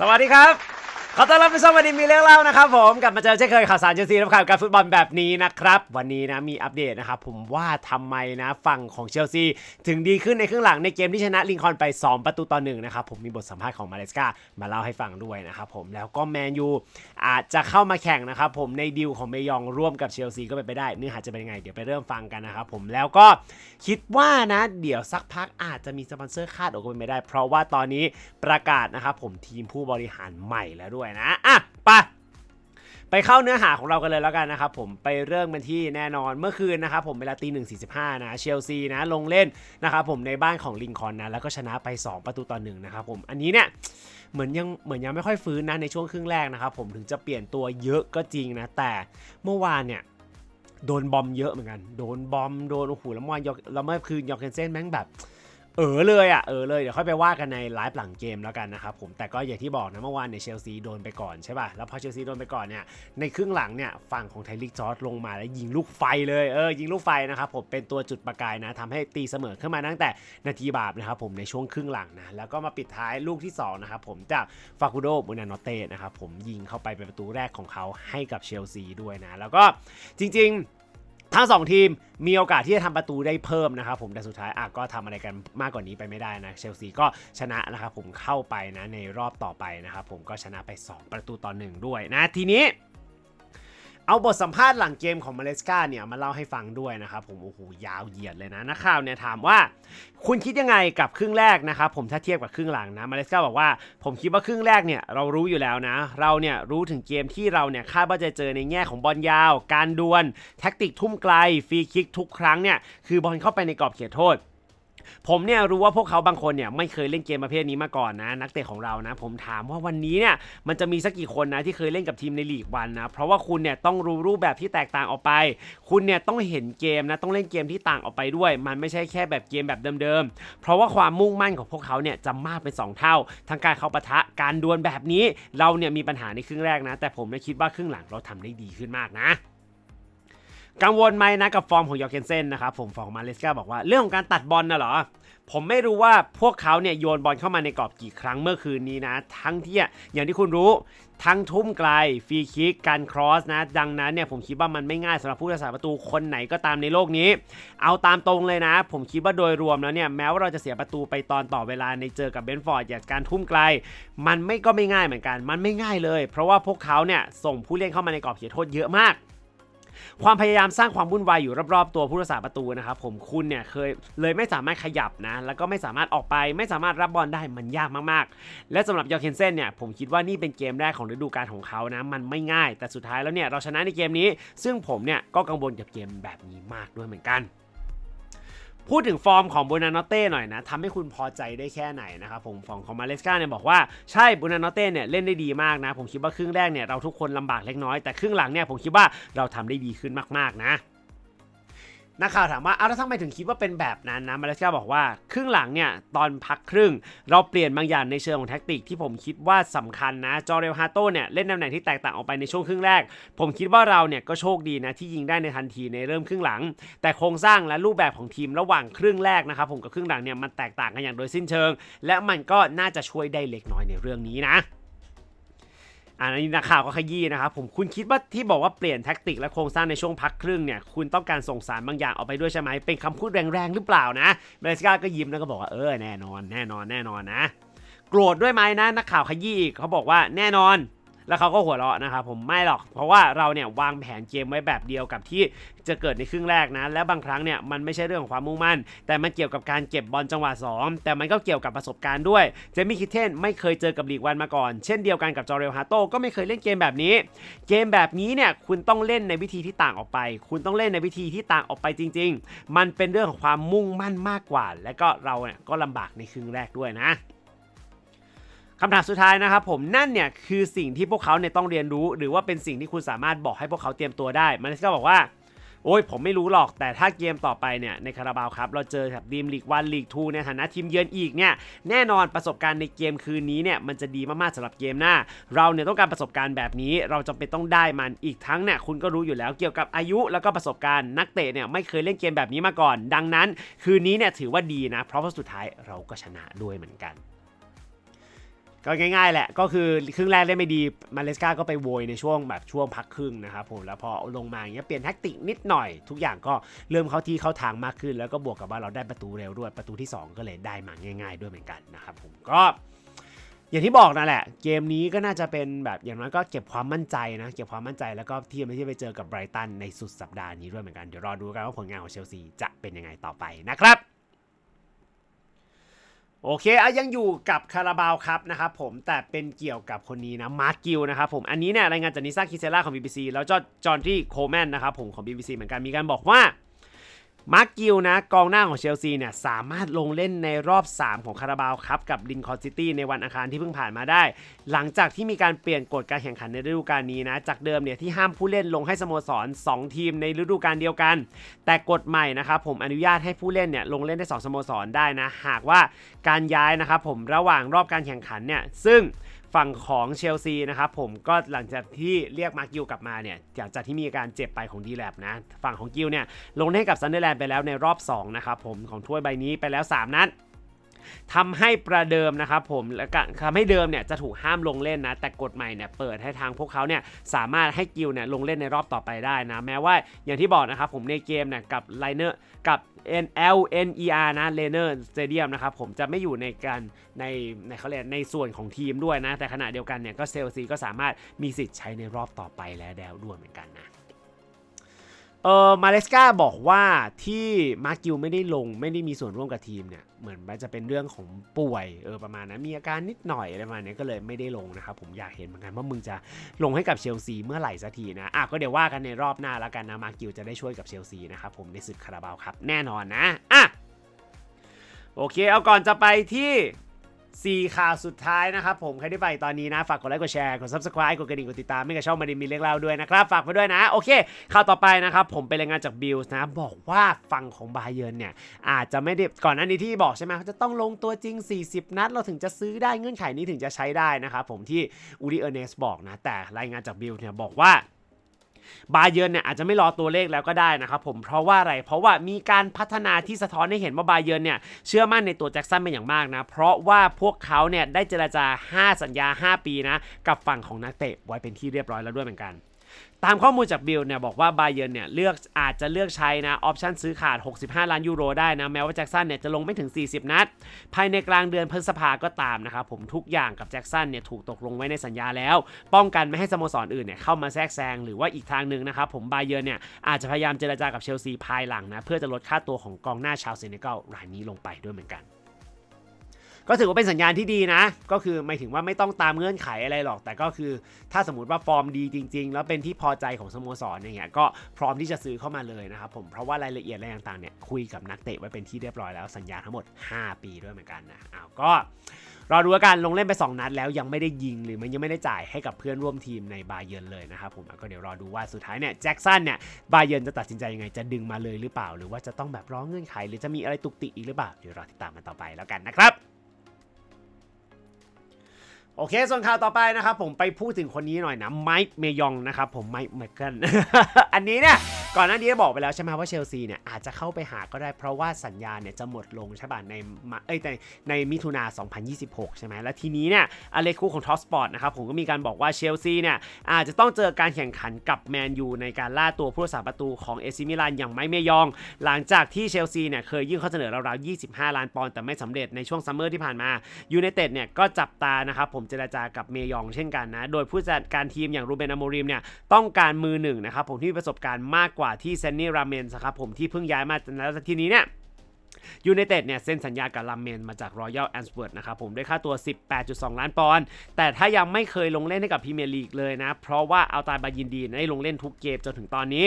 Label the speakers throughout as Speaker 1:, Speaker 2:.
Speaker 1: สวัสดีครับ ขอต้อนรับไปสู่วันนี้มีเรื่องเล่านะครับผมกลับมาเจอเช่นเคยข่าวสารเชลซีและข่าวการฟุตบอลแบบนี้นะครับ วันนี้นะมีอัปเดตนะครับผมว่าทำไมนะฝั่งของเชลซีถึงดีขึ้นในครึ่งหลังในเกมที่ชนะลิงคอล์นไป 2 ประตูต่อหนึ่งนะครับผมมีบทสัมภาษณ์ของมาเลสกามาเล่าให้ฟังด้วยนะครับผมแล้วก็แมนยูอาจจะเข้ามาแข่งนะครับผมในดีลของเมยองร่วมกับเชลซีก็เป็นไปได้เนื้อหาจะเป็นยังไงเดี๋ยวไปเริ่มฟังกันนะครับผมแล้วก็คิดว่านะเดี๋ยวสักพักอาจจะมีสปอนเซอร์คาดออกมาไม่ได้ เพราะว่าตอนนี้ประกาศนะครับผมทีมผู้บริหารใหม่แล้วด้วยนะอะไปไปเข้าเนื้อหาของเรากันเลยแล้วกันนะครับผมไปเริ่มกันที่แน่นอนเมื่อคืนนะครับผมเวลาตีหนึ่งสี่สิบห้านะเชลซีนะลงเล่นนะครับผมในบ้านของลิงคอนนะแล้วก็ชนะไป 2 ประตูต่อหนึ่งนะครับผมอันนี้เนี่ยเหมือนยังเหมือนยังไม่ค่อยฟื้นนะในช่วงครึ่งแรกนะครับผมถึงจะเปลี่ยนตัวเยอะก็จริงนะแต่เมื่อวานเนี่ยโดนบอมเยอะเหมือนกัน โดนบอมโดนโอ้โหแล้วเมื่อวานยอกแล้วเมื่อคืนยอร์เกนเซนแม่งแบบ เออเลยอะเออเลยเดี๋ยวค่อยไปว่ากันในไลฟ์หลังเกมแล้วกันนะครับผมแต่ก็อย่างที่บอกนะเมื่อวานเนี่ยเชลซีโดนไปก่อนใช่ป่ะแล้วพอเชลซีโดนไปก่อนเนี่ยในครึ่งหลังเนี่ยฝั่งของไทลิกจอร์ดลงมาแล้วยิงลูกไฟเลยเออยิงลูกไฟนะครับผมเป็นตัวจุดประกายนะทำให้ตีเสมอขึ้นมาตั้งแต่นาทีบาปนะครับผมในช่วงครึ่งหลังนะแล้วก็มาปิดท้ายลูกที่สองนะครับผมจากฟาคูโดมูนานอเต้นะครับผมยิงเข้าไปเป็นประตูแรกของเขาให้กับเชลซีด้วยนะแล้วก็จริง ๆ ทั้งสองทีมมีโอกาสที่จะทำประตูได้เพิ่มนะครับผมแต่สุดท้ายอะก็ทำอะไรกันมากกว่านี้ไปไม่ได้นะเชลซีก็ชนะนะครับผมเข้าไปนะในรอบต่อไปนะครับผมก็ชนะไป 2 ประตูต่อหนึ่งด้วยนะทีนี้ เอาบทสัมภาษณ์หลังเกมของมาเลสกาเนี่ยมาเล่าให้ฟังด้วยนะครับผมโอ้โหยาวเหยียดเลยนะนักข่าวเนี่ยถามว่า คุณคิดยังไงกับครึ่งแรกนะครับผมถ้าเทียบกับครึ่งหลังนะมาเลสกาบอกว่า ผมคิดว่าครึ่งแรกเนี่ยเรารู้อยู่แล้วนะ เราเนี่ยรู้ถึงเกมที่เราเนี่ยคาดว่าจะเจอในแง่ของบอลยาว การดวลแท็กติกทุ่มไกลฟรีคิกทุกครั้งเนี่ยคือบอลเข้าไปในกรอบเขตโทษ ผมเนี่ยรู้ว่าพวกเขาบางคนเนี่ยไม่เคยเล่นเกมประเภทนี้มาก่อนนะ นักเตะของเรานะ ผมถามว่าวันนี้เนี่ยมันจะมีสักกี่คนนะที่เคยเล่นกับทีมในลีกวันนะเพราะว่าคุณเนี่ยต้องรู้รูปแบบที่แตกต่างออกไป คุณเนี่ยต้องเห็นเกมนะต้องเล่นเกมที่ต่างออกไปด้วย มันไม่ใช่แค่แบบเกมแบบเดิมๆเพราะว่าความมุ่งมั่นของพวกเขาเนี่ยจะมากเป็น 2 เท่า ทั้งการเข้าปะทะการดวลแบบนี้ เราเนี่ยมีปัญหาในครึ่งแรกนะ แต่ผมเนี่ยคิดว่าครึ่งหลังเราทำได้ดีขึ้นมากนะ กังวลไหมนะกับฟอร์มของยอร์เกนเซนนะครับผมฟองมาเลสกาบอกว่าเรื่องของการตัดบอลน่ะเหรอ ผมไม่รู้ว่าพวกเขาเนี่ยโยนบอลเข้ามาในกรอบกี่ครั้งเมื่อคืนนี้นะ ทั้งที่อย่างที่คุณรู้ทั้งทุ่มไกลฟรีคิกการครอสนะ ดังนั้นเนี่ยผมคิดว่ามันไม่ง่ายสำหรับผู้รักษาประตูคนไหนก็ตามในโลกนี้ เอาตามตรงเลยนะ ผมคิดว่าโดยรวมแล้วเนี่ยแม้ว่าเราจะเสียประตูไปตอนต่อเวลาในเจอกับเบนฟอร์ดอย่างการทุ่มไกล มันไม่ก็ไม่ง่ายเหมือนกัน มันไม่ง่ายเลย เพราะว่าพวกเขาเนี่ยส่งผู้เล่นเข้ามาในกรอบเขตโทษเยอะมาก ความพยายามสร้างความวุ่นวายอยู่รอบๆตัวผู้รักษาประตูนะครับผมคุณเนี่ยเคยเลยไม่สามารถขยับนะ แล้วก็ไม่สามารถออกไป ไม่สามารถรับบอลได้มันยากมากๆ และสำหรับยอร์เคนเซนเนี่ยผมคิดว่านี่เป็นเกมแรกของฤดูกาลของเขานะมันไม่ง่าย แต่สุดท้ายแล้วเนี่ยเราชนะในเกมนี้ ซึ่งผมเนี่ยก็กังวลกับเกมแบบนี้มากด้วยเหมือนกัน พูดถึงฟอร์มของบูนานอเต้หน่อยนะทำให้คุณพอใจได้แค่ไหนนะครับผมฟอร์มของมาเลสกาเนี่ยบอกว่าใช่บูนานอเต้เนี่ยเล่นได้ดีมากนะ ผมคิดว่าครึ่งแรกเนี่ยเราทุกคนลำบากเล็กน้อยแต่ครึ่งหลังเนี่ยผมคิดว่าเราทำได้ดีขึ้นมากๆนะ นักข่าวถามว่าเอาแล้วทำไมถึงคิดว่าเป็นแบบนั้นนะมาเลเซียบอกว่าครึ่งหลังเนี่ยตอนพักครึ่ง เราเปลี่ยนบางอย่างในเชิงของแท็กติกที่ผมคิดว่าสำคัญนะจอเรลฮาโต้เนี่ยเล่นตำแหน่งที่แตกต่างออกไปในช่วงครึ่งแรก ผมคิดว่าเราเนี่ยก็โชคดีนะที่ยิงได้ในทันทีในเริ่มครึ่งหลัง แต่โครงสร้างและรูปแบบของทีมระหว่างครึ่งแรกนะครับผมกับครึ่งหลังเนี่ยมันแตกต่างกันอย่างโดยสิ้นเชิง และมันก็น่าจะช่วยได้เล็กน้อยในเรื่องนี้นะ อันนี้นักข่าวก็ขยี้นะครับผมคุณคิดว่าที่บอกว่าเปลี่ยนแท็กติกและโครงสร้างในช่วงพักครึ่งเนี่ยคุณต้องการส่งสารบางอย่างออกไปด้วยใช่ไหมเป็นคำพูดแรงๆหรือเปล่านะเบลสกาก็ยิ้มแล้วก็บอกว่าเออแน่นอน แน่นอนแน่นอนนะ โกรธด้วยไหมนะ นักข่าวขยี้เขาบอกว่าแน่นอน แล้วเขาก็หัวเราะนะครับผมไม่หรอก เพราะว่าเราเนี่ยวางแผนเกมไว้แบบเดียวกับที่จะเกิดในครึ่งแรกนะ และบางครั้งเนี่ยมันไม่ใช่เรื่องของความมุ่งมั่น แต่มันเกี่ยวกับการเก็บบอลจังหวะ 2 แต่มันก็เกี่ยวกับประสบการณ์ด้วย เจมี่คิเทนไม่เคยเจอกับลีกวันมาก่อน เช่นเดียวกันกับจอร์เรลฮาโต้ก็ไม่เคยเล่นเกมแบบนี้ เกมแบบนี้เนี่ยคุณต้องเล่นในวิธีที่ต่างออกไป คุณต้องเล่นในวิธีที่ต่างออกไปจริง ๆ มันเป็นเรื่องของความมุ่งมั่นมากกว่า และก็เราเนี่ยก็ลำบากในครึ่งแรกด้วยนะ คำถามสุดท้ายนะครับผมนั่นเนี่ยคือสิ่งที่พวกเขาเนี่ยต้องเรียนรู้ หรือว่าเป็นสิ่งที่คุณสามารถบอกให้พวกเขาเตรียมตัวได้มันก็บอกว่าโอ้ยผมไม่รู้หรอกแต่ถ้าเกมต่อไปเนี่ยในคาราบาวครับเราเจอกับดีมลีกวันลีกทูในฐานะทีมเยือนอีกเนี่ยแน่นอนประสบการณ์ในเกมคืนนี้เนี่ยมันจะดีมากๆสำหรับเกมหน้า เราเนี่ยต้องการประสบการณ์แบบนี้ เราจำเป็นต้องได้มันอีกทั้งเนี่ยคุณก็รู้อยู่แล้วเกี่ยวกับอายุแล้วก็ประสบการณ์นักเตะเนี่ยไม่เคยเล่นเกมแบบนี้มาก่อน ดังนั้น คืนนี้เนี่ยถือว่าดีนะ เพราะว่าสุดท้ายเราก็ชนะด้วยเหมือนกัน ก็ง่ายๆแหละก็คือครึ่งแรกเล่นไม่ดีมาเลสกาก็ไปโวยในช่วงแบบช่วงพักครึ่งนะครับผมแล้วพอลงมาอย่างเงี้ยเปลี่ยนแท็กติกนิดหน่อย ทุกอย่างก็เริ่มเข้าที่เข้าทางมากขึ้น แล้วก็บวกกับว่าเราได้ประตูเร็วด้วยประตูที่ 2 ก็เลยได้มาง่าย ๆ ด้วยเหมือนกันนะครับผมก็อย่างที่บอกนั่นแหละ เกมนี้ก็น่าจะเป็นแบบอย่างน้อยก็เก็บความมั่นใจนะ เก็บความมั่นใจแล้วก็ที่ไม่ที่ไปเจอกับไบรตันในสุดสัปดาห์นี้ด้วยเหมือนกัน เดี๋ยวรอดูกันว่าผลงานของเชลซีจะเป็นยังไงต่อไปนะครับ โอเคอะยังอยู่กับคาราบาวครับนะครับผมแต่เป็นเกี่ยวกับคนนี้นะมาร์กิลนะครับผมอันนี้เนี่ยรายงานจากนิซ่าคิเซล่าของ BBC แล้วจอจอห์นที่โคลแมนนะครับผมของ BBC เหมือนกันมีการบอกว่า มาร์กิลนะกองหน้าของเชลซีเนี่ยสามารถลงเล่นในรอบ 3 ของคาราบาวครับกับลินคอนซิตี้ในวันอังคารที่เพิ่งผ่านมาได้ หลังจากที่มีการเปลี่ยนกฎการแข่งขันในฤดูกาลนี้นะจากเดิมเนี่ยที่ห้ามผู้เล่นลงให้สโมสร 2 ทีมในฤดูกาลเดียวกัน แต่กฎใหม่นะครับผมอนุญาตให้ผู้เล่นเนี่ยลงเล่นได้ 2 สโมสรได้นะ หากว่าการย้ายนะครับผมระหว่างรอบการแข่งขันเนี่ยซึ่ง ฝั่งของเชลซีนะครับผมก็หลังจากที่เรียกมาร์กิลกลับมาเนี่ยหลังจากที่มีการเจ็บไปของดีแลบนะ ฝั่งของกิลเนี่ยลงให้กับซันเดอร์แลนด์ไปแล้วในรอบ2นะครับผมของถ้วยใบนี้ไปแล้ว 3 นัด ทำให้ประเดิมนะครับผมและก็ทำให้เดิมเนี่ยจะถูกห้ามลงเล่นนะ แต่กฎใหม่เนี่ยเปิดให้ทางพวกเขาเนี่ยสามารถให้กิลเนี่ยลงเล่นในรอบต่อไปได้นะ แม้ว่าอย่างที่บอกนะครับผมในเกมเนี่ยกับไลเนอร์กับ N L N E R นะ l e n e r Stadium นะครับผมจะไม่อยู่ในการในในเขาเรียกในส่วนของทีมด้วยนะ แต่ขณะเดียวกันเนี่ยก็เซลซีก็สามารถมีสิทธิ์ใช้ในรอบต่อไปแล้วแดวด้วยเหมือนกันนะ เออมาเลสกาบอกว่าที่มาร์กิวไม่ได้ลงไม่ได้มีส่วนร่วมกับทีมเนี่ยเหมือนมันจะเป็นเรื่องของป่วยเออประมาณนั้นมีอาการนิดหน่อยอะไรประมาณนี้ก็เลยไม่ได้ลงนะครับผมอยากเห็นเหมือนกันว่ามึงจะลงให้กับเชลซีเมื่อไหร่สักทีนะอะก็เดี๋ยวว่ากันในรอบหน้าแล้วกันนะมาร์กิวจะได้ช่วยกับเชลซีนะครับผมในศึกคาราบาวครับแน่นอนนะอะโอเคเอาก่อนจะไปที่ 4 ข่าวสุดท้ายนะครับผมใครที่ไปตอนนี้นะ ฝากกดไลค์กดแชร์กด subscribe กดกระดิ่งกดติดตามไม่กับช่องมาดินมีเรื่องเล่าด้วยนะครับ ฝากไปด้วยนะ โอเค ข่าวต่อไปนะครับ ผมเป็นรายงานจากบิลส์นะ บอกว่าฝั่งของบาเยิร์นเนี่ย อาจจะไม่ได้ก่อนหน้านี้ที่บอกใช่ไหมเขาจะต้องลงตัวจริง 40 นัด เราถึงจะซื้อได้เงื่อนไขนี้ถึงจะใช้ได้นะครับผมที่อูดิเออร์เนสบอกนะแต่รายงานจากบิลส์เนี่ยบอกว่า บาเยิร์นเนี่ยอาจจะไม่รอตัวเลขแล้วก็ได้นะครับผมเพราะว่าอะไรเพราะว่ามีการพัฒนาที่สะท้อนให้เห็นว่าบาเยิร์นเนี่ยเชื่อมั่นในตัวแจ็คสันเป็นอย่างมากนะ เพราะว่าพวกเขาเนี่ยได้เจราจา 5 สัญญา 5 ปีนะกับฝั่งของนักเตะไว้เป็นที่เรียบร้อยแล้วด้วยเหมือนกัน ตามข้อมูลจากบิลเนี่ยบอกว่าบาเยิร์นเนี่ยเลือกอาจจะเลือกใช้นะออปชันซื้อขาด 65 ล้านยูโรได้นะ แม้ว่าแจ็คสันเนี่ยจะลงไม่ถึง 40 นัด ภายในกลางเดือนพฤษภาก็ตามนะครับผมทุกอย่างกับแจ็คสันเนี่ยถูกตกลงไว้ในสัญญาแล้ว ป้องกันไม่ให้สโมสรอื่นเนี่ยเข้ามาแทรกแซงหรือว่าอีกทางหนึ่งนะครับผมบาเยิร์นเนี่ยอาจจะพยายามเจรจากับเชลซีภายหลังนะเพื่อจะลดค่าตัวของกองหน้าชาวเซเนกัลรายนี้ลงไปด้วยเหมือนกัน ก็ถือว่าเป็นสัญญาณที่ดีนะ ก็คือหมายถึงว่าไม่ต้องตามเงื่อนไขอะไรหรอก แต่ก็คือถ้าสมมติว่าฟอร์มดีจริง ๆ แล้วเป็นที่พอใจของสโมสรอย่างเงี้ยก็พร้อมที่จะซื้อเข้ามาเลยนะครับผมเพราะว่ารายละเอียดอะไรต่างๆเนี่ยคุยกับนักเตะไว้เป็นที่เรียบร้อยแล้วสัญญาทั้งหมด 5 ปีด้วยเหมือนกันนะอ้าวก็รอดูกันลงเล่นไป 2 นัดแล้วยังไม่ได้ยิงหรือมันยังไม่ได้จ่ายให้กับเพื่อนร่วมทีมในบาเยิร์นเลยนะครับผมก็เดี๋ยวรอดูว่าสุดท้ายเนี่ยแจ็คสันเนี่ยบาเยิร์นจะตัดสินใจยังไงจะดึงมาเลยหรือเปล่า หรือว่าจะต้องแบบร้องเงื่อนไข หรือจะมีอะไรตุกติอีกหรือเปล่าเดี๋ยวรอติดตามกันต่อไปแล้วกันนะครับ โอเค ส่วนข่าวต่อไปนะครับผมไปพูดถึงคนนี้หน่อยนะไมค์เมยองนะครับผมไมค์เมเกิลอันนี้เนี่ย ก่อนหน้านี้บอกไปแล้วใช่ไหมว่าเชลซีเนี่ยอาจจะเข้าไปหาก็ได้เพราะว่าสัญญาเนี่ยจะหมดลงใช่ป่ะในมาเอ้ยในในมิถุนา 2026 ใช่ไหมแล้วทีนี้เนี่ยอเล็กคูของท็อปสปอร์ตนะครับผมก็มีการบอกว่าเชลซีเนี่ยอาจจะต้องเจอการแข่งขันกับแมนยูในการล่าตัวผู้รักษาประตูของเอซิมิลานอย่างไมค์เมยอง หลังจากที่เชลซีเนี่ยเคยยื่นข้อเสนอราวๆ 25 ล้านปอนด์แต่ไม่สำเร็จในช่วงซัมเมอร์ที่ผ่านมายูไนเต็ดเนี่ยก็จับตานะครับผมเจรจากับเมยองเช่นกันนะโดยผู้จัดการทีมอย่างรูเบนอโมริมเนี่ยต้องการมือหนึ่งนะครับผมที่มีประสบการณ์มากกว่าที่เซนนี่ราเมนสครับผมที่เพิ่งย้ายมาแล้วทีนี้เนี่ยยูไนเต็ดเนี่ยเซ็นสัญญากับลัมเมนมาจากรอยัลแอนสเวิร์ดนะครับผมด้วยค่าตัว 18.2 ล้านปอนด์แต่ถ้ายังไม่เคยลงเล่นให้กับพรีเมียร์ลีกเลยนะ เพราะว่าเอาตายบายินดีได้ลงเล่นทุกเกมจนถึงตอนนี้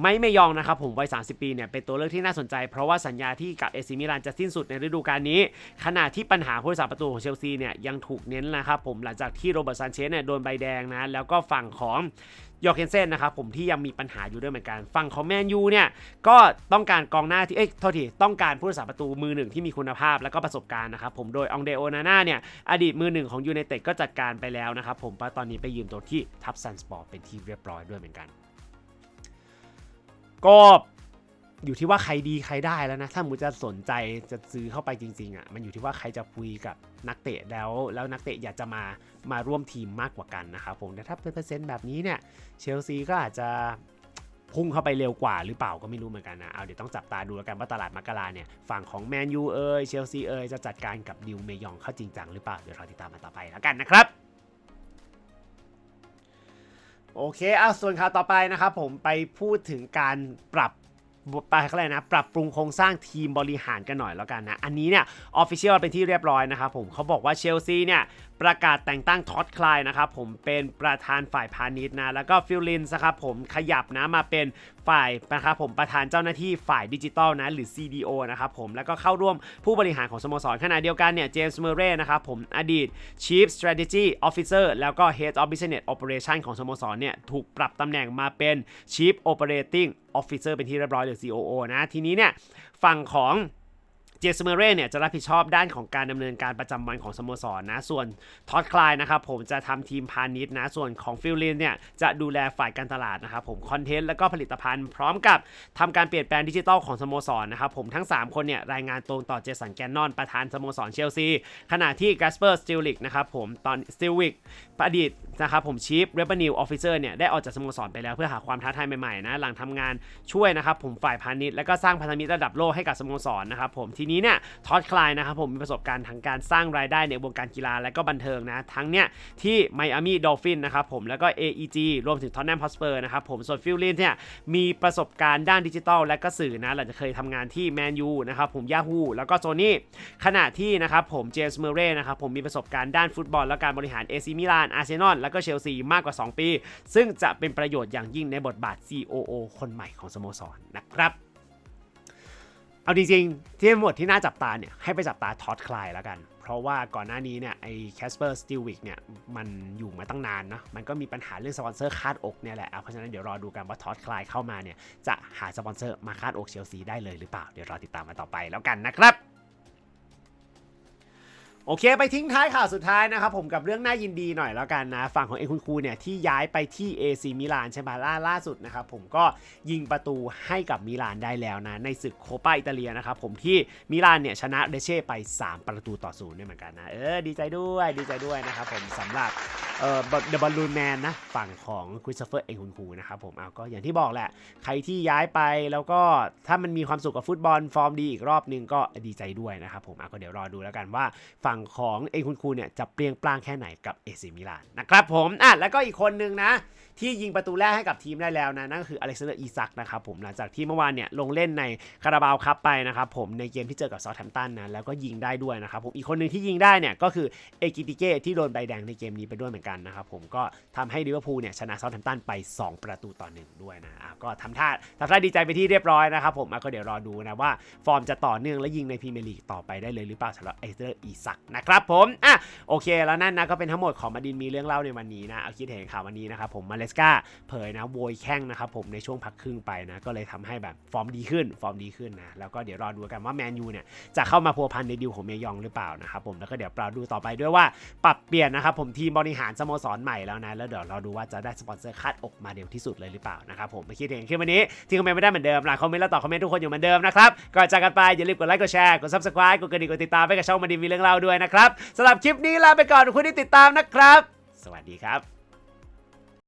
Speaker 1: ไม่ไม่ยองนะครับผมวัย 30 ปีเนี่ยเป็นตัวเลือกที่น่าสนใจ เพราะว่าสัญญาที่กับเอซิมิลานจะสิ้นสุดในฤดูกาลนี้ ขณะที่ปัญหาผู้รักษาประตูของเชลซีเนี่ยยังถูกเน้นนะครับผมหลังจากที่โรเบิร์ตซานเชสเนี่ยโดนใบแดงนะแล้วก็ฝั่งของ ยอร์เคนเซนนะครับผมที่ยังมีปัญหาอยู่ด้วยเหมือนกันฝั่งของแมนยูเนี่ยก็ต้องการกองหน้าที่เอ้ยโทษทีต้องการผู้รักษาประตูมือหนึ่งที่มีคุณภาพและก็ประสบการณ์นะครับผมโดยองเดโอนาน่าเนี่ยอดีตมือหนึ่งของยูไนเต็ดก็จัดการไปแล้วนะครับผมตอนนี้ไปยืมตัวที่ทับซันสปอร์ตเป็นที่เรียบร้อยด้วยเหมือนกันก็ อยู่ที่ว่าใครดีใครได้แล้วนะ ถ้ามูจะสนใจจะซื้อเข้าไปจริงๆอะมันอยู่ที่ว่าใครจะคุยกับนักเตะแล้ว แล้วนักเตะอยากจะมามาร่วมทีมมากกว่ากันนะครับผมแต่ถ้าเป็นเปอร์เซ็นต์แบบนี้เนี่ยเชลซีก็อาจจะพุ่งเข้าไปเร็วกว่าหรือเปล่าก็ไม่รู้เหมือนกันนะ เอาเดี๋ยวต้องจับตาดูแล้วกันว่าตลาดมกราเนี่ยฝั่งของแมนยูเอยเชลซีเอยจะจัดการกับดิวเมยองเข้าจริงจังหรือเปล่า เดี๋ยวเราติดตามมาต่อไปแล้วกันนะครับโอเค เอาส่วนข่าวต่อไปนะครับผมไปพูดถึงการปรับ ไปเขาเรียนะ ปรับปรุงโครงสร้างทีมบริหารกันหน่อยแล้วกันนะ อันนี้เนี่ยออฟฟิเชียลเป็นที่เรียบร้อยนะครับผมเขาบอกว่าเชลซีเนี่ยประกาศแต่งตั้งท็อตคลายนะครับผมเป็นประธานฝ่ายพาณิชย์นะแล้วก็ฟิลลินส์นะครับผมขยับนะมาเป็นฝ่ายนะครับผมประธานเจ้าหน้าที่ฝ่ายดิจิตอลนะหรือ CDO นะครับผมแล้วก็เข้าร่วมผู้บริหารของสโมสรขณะเดียวกันเนี่ยเจมส์เมเรนะครับผมอดีต Chief Strategy Officer แล้วก็ Head of Business Operation ของสโมสรเนี่ยถูกปรับตำแหน่งมาเป็น Chief Operating Officer เป็นที่เรียบร้อยหรือ COO นะทีนี้เนี่ยฝั่งของ จสเมเร่เนี่ยจะรับผิดชอบด้านของการดำเนินการประจำวันของสโมสรนะส่วนท็อดคลายนะครับผมจะทำทีมพาณิชย์นะส่วนของฟิลลินเนี่ยจะดูแลฝ่ายการตลาดนะครับผมคอนเทนต์แล้วก็ผลิตภัณฑ์พร้อมกับทำการเปลี่ยนแปลงดิจิทัลของสโมสรนะครับผมทั้ง 3 คนเนี่ยรายงานตรงต่อเจสันแกนนอนประธานสโมสรเชลซีขณะที่แกสเปอร์สติลลิกนะครับผมตอนสติลวิกอดีต นะครับผมชีฟเรเบนิวออฟฟิเซอร์เนี่ยได้ออกจากสโมสรไปแล้วเพื่อหาความท้าทายใหม่ๆนะหลังทำงานช่วยนะครับผมฝ่ายพาณิชย์แล้วก็สร้างพันธมิตรระดับโลกให้กับสโมสรนะครับผมทีนี้เนี่ยท็อดคลายนะครับผมมีประสบการณ์ทางการสร้างรายได้ในวงการกีฬาและก็บันเทิงนะทั้งเนี่ยที่ไมอามี่ดอลฟินนะครับผมแล้วก็ AEG รวมถึงท็อนแนมฮอสเปอร์นะครับผมส่วนฟิลลินเนี่ยมีประสบการณ์ด้านดิจิทัลและก็สื่อนะหลังจากเคยทำงานที่แมนยูนะครับผมยาฮูแล้วก็โซนี่ขณะที่นะครับผมเจมส์เมเร่นะครับผมมีประสบการณ์ด้านฟุตบอลและการบริหารเอซิมิลานอาร์เซนอลแล้วก็เชลซีมากกว่า 2 ปี ซึ่งจะเป็นประโยชน์อย่างยิ่งในบทบาท COO คนใหม่ของสโมสรนะครับเอาจริงๆที่หมดที่น่าจับตาเนี่ยให้ไปจับตาท็อดคลายแล้วกัน เพราะว่าก่อนหน้านี้เนี่ยไอ้แคสเปอร์สติวิกเนี่ยมันอยู่มาตั้งนานนะมันก็มีปัญหาเรื่องสปอนเซอร์คาดอกเนี่ยแหละเอาเพราะฉะนั้นเดี๋ยวรอดูกันว่าท็อดคลายเข้ามาเนี่ยจะหาสปอนเซอร์มาคาดอกเชลซีได้เลยหรือเปล่า เดี๋ยวรอติดตามมาต่อไปแล้วกันนะครับ โอเคไปทิ้งท้ายข่าวสุดท้ายนะครับผมกับเรื่องน่ายินดีหน่อยแล้วกันนะ ฝั่งของเอ็คุณคูเนี่ยที่ย้ายไปที่ AC มิลานใช่ไหมล่าล่าสุดนะครับผมก็ยิงประตูให้กับมิลานได้แล้วนะ ในศึกโคปาอิตาเลียนะครับผมที่มิลานเนี่ยชนะเดเช่ไป 3 ประตูต่อศูนย์ด้วยเหมือนกันนะ เออดีใจด้วยดีใจด้วยนะครับผมสำหรับ เอ่อเดอะบอลลูนแมนนะ ฝั่งของคริสเฟอร์เอ็คุณคูนะครับผมเอาก็อย่างที่บอกแหละ ใครที่ย้ายไปแล้วก็ถ้ามันมีความสุขกับฟุตบอลฟอร์มดีอีกรอบนึงก็ดีใจด้วยนะครับผมเอาก็เดี๋ยวรอดูแล้วกันว่า ฝั่งของเอ็คุณคูเนี่ยจะเปรียงปร้างแค่ไหนกับเอซิมิลานนะครับผมอะแล้วก็อีกคนนึงนะ ที่ยิงประตูแรกให้กับทีมได้แล้วนะนั่นก็คืออเล็กซานเดอร์อีซักนะครับผมหลังจากที่เมื่อวานเนี่ยลงเล่นในคาราบาวคัพไปนะครับผมในเกมที่เจอกับซอแฮมตันนะแล้วก็ยิงได้ด้วยนะครับผมอีกคนหนึ่งที่ยิงได้เนี่ยก็คือเอกิติเก้ที่โดนใบแดงในเกมนี้ไปด้วยเหมือนกันนะครับผมก็ทำให้ลิเวอร์พูลเนี่ยชนะซอทแฮมตันไป 2 ประตูต่อหนึ่งด้วยนะก็ทำท่าทำท่าดีใจไปที่เรียบร้อยนะครับผมก็เดี๋ยวรอดูนะว่าฟอร์มจะต่อเนื่องและยิงในพรีเมียร์ลีกต่อไปได้เลยหรือเปล่าสำหรับเอเซอร์อีซักนะครับผมอะโอเคแล้วนั่นนะก็เป็นทั้งหมดของมาดินมีเรื่องเล่าในวันนี้นะเอาคิดเห็นข่าววันนี้นะครับผมมาเลสกาเผยนะโวยแข้งนะครับผมในช่วงพักครึ่งไปนะก็เลยทำให้แบบฟอร์มดีขึ้นฟอร์มดีขึ้นนะแล้วก็เดี๋ยวรอดูกันว่าแมนยูเนี่ยจะเข้ามาพัวพันในดิวของเมยองหรือเปล่านะครับผมแล้วก็เดี๋ยวเราดูต่อไปด้วยว่าปรับเปลี่ยนนะครับผมทีมบริหารสโมสรใหม่แล้วนะ แล้วเดี๋ยวเราดูว่าจะได้สปอนเซอร์คาดอกมาเร็วที่สุดเลยหรือเปล่านะครับผมไม่คิดเองคือวันนี้ที่คอมเมนต์ไม่ได้เหมือนเดิมหลังคอมเมนต์แล้วตอบคอมเมนต์ทุกคนอยู่เหมือนเดิมนะครับก่อนจากกันไปอย่าลืมกดไลค์กดแชร์กดซับสไครต์กดกระดิ่งกดติดตามให้กับช่องมาดีมีเรื่องเล่าด้วยนะครับสำหรับคลิปนี้ลาไปก่อนขอบคุณที่ติดตามนะครับ สวัสดีครับ